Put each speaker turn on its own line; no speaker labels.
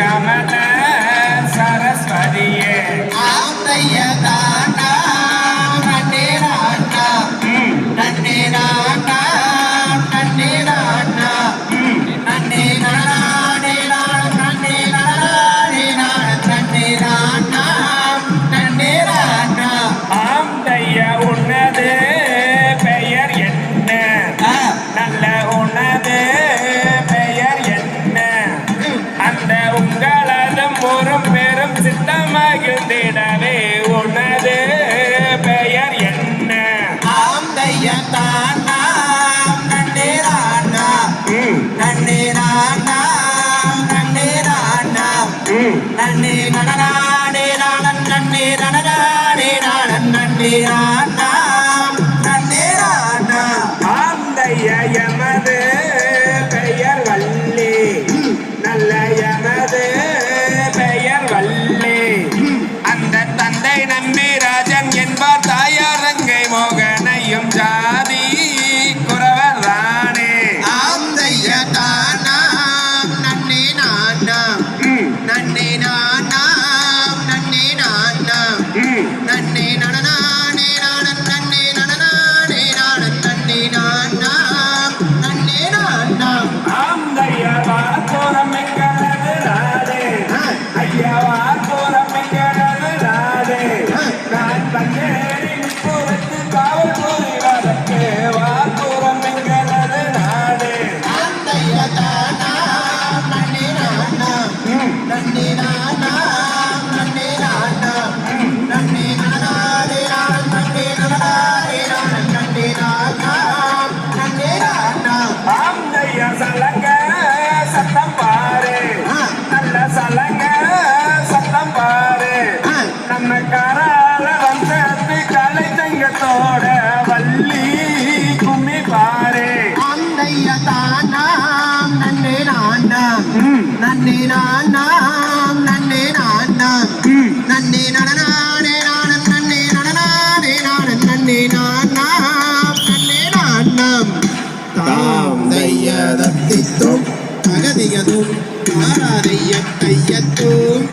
கமல சரஸ்வதியே.
ஆந்தையதா
சேர்ந்திடவே உனது பெயர் என்ன?
ஆந்தைய தானா நன்னீரானா நன்னீரானா நன்னீரானா நன்னீ நடனா நேரான நன்னீரான நேரான நன்னீரானா
I thought I'd make கண்ணக்காரால வந்தது கலை தங்கத்தோட வள்ளி கும்மி பாரு.
அந்தைய தானாம் நன்னே நாண்டாம் நன்னே நாண்டாம் நன்னே நாண்டாம் நன்னே நடனானே நாடன் நன்னே நடனானே நாடன் நன்னே நாண்டாம் நன்னே நாண்டாம் தாம் தைய தத்தித்தோம். அகதியதும் ஆராதைய கையத்தோம்